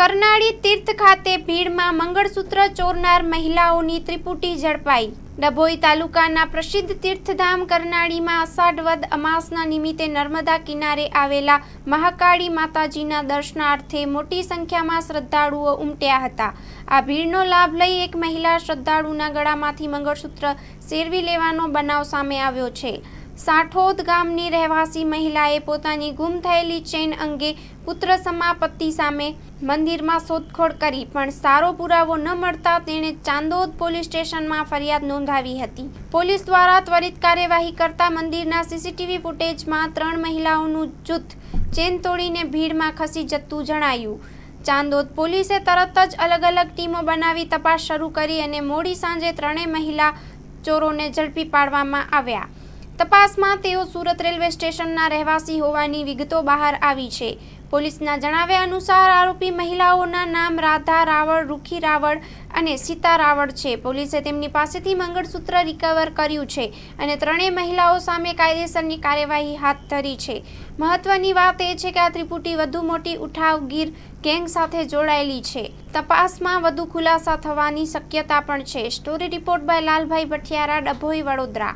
કરનાળી તીર્થ ખાતે ભીડમાં મંગળસૂત્ર ચોરનાર મહિલાઓની ત્રિપુટી ઝડપાઈ. ડભોઈ તાલુકાના પ્રસિદ્ધ તીર્થધામ કરનાળીમાં અષાઢ વદ અમાસના નિમિત્તે નર્મદા કિનારે આવેલા મહાકાળી માતાજીના દર્શનાર્થે મોટી સંખ્યામાં શ્રદ્ધાળુઓ ઉમટ્યા હતા. આ ભીડનો લાભ લઈ એક મહિલા શ્રદ્ધાળુના ગળામાંથી મંગળસૂત્ર સેરવી લેવાનો બનાવ સામે આવ્યો છે. સાઠોદ ગામની રહેવાસી મહિલાએ પોતાની ગુમ થયેલી ચેન અંગે પુત્ર સમાપત્તિ સામે મંદિરમાં શોધખોળ કરી, પણ સારો પુરાવો ન મળતા તેણે ચાંદોદ પોલીસ સ્ટેશનમાં ફરિયાદ નોંધાવી હતી. પોલીસ દ્વારા ત્વરિત કાર્યવાહી કરતા મંદિરના સીસીટીવી ફૂટેજમાં ત્રણ મહિલાઓનું જૂથ ચેન તોડીને ભીડમાં ખસી જતું જણાયું. ચાંદોદ પોલીસે તરત જ અલગ અલગ ટીમો બનાવી તપાસ શરૂ કરી અને મોડી સાંજે ત્રણેય મહિલા ચોરોને ઝડપી પાડવામાં આવ્યા. તપાસમાં તેઓ સુરત રેલવે સ્ટેશનના રહેવાસી હોવાની વિગતો બહાર આવી છે. પોલીસના જણાવ્યા અનુસાર આરોપી મહિલાઓના નામ રાધા રાવળ, રૂખી રાવળ અને સીતા રાવળ છે. પોલીસે તેમની પાસેથી મંગળસૂત્ર રિકવર કર્યું છે અને ત્રણેય મહિલાઓ સામે કાયદેસરની કાર્યવાહી હાથ ધરી છે. મહત્વની વાત એ છે કે આ ત્રિપુટી વધુ મોટી ઉઠાવગીર ગેંગ સાથે જોડાયેલી છે. તપાસમાં વધુ ખુલાસા થવાની શક્યતા પણ છે. Story report by Lalbhai Bhathiyara, Dabhoi, Vadodara.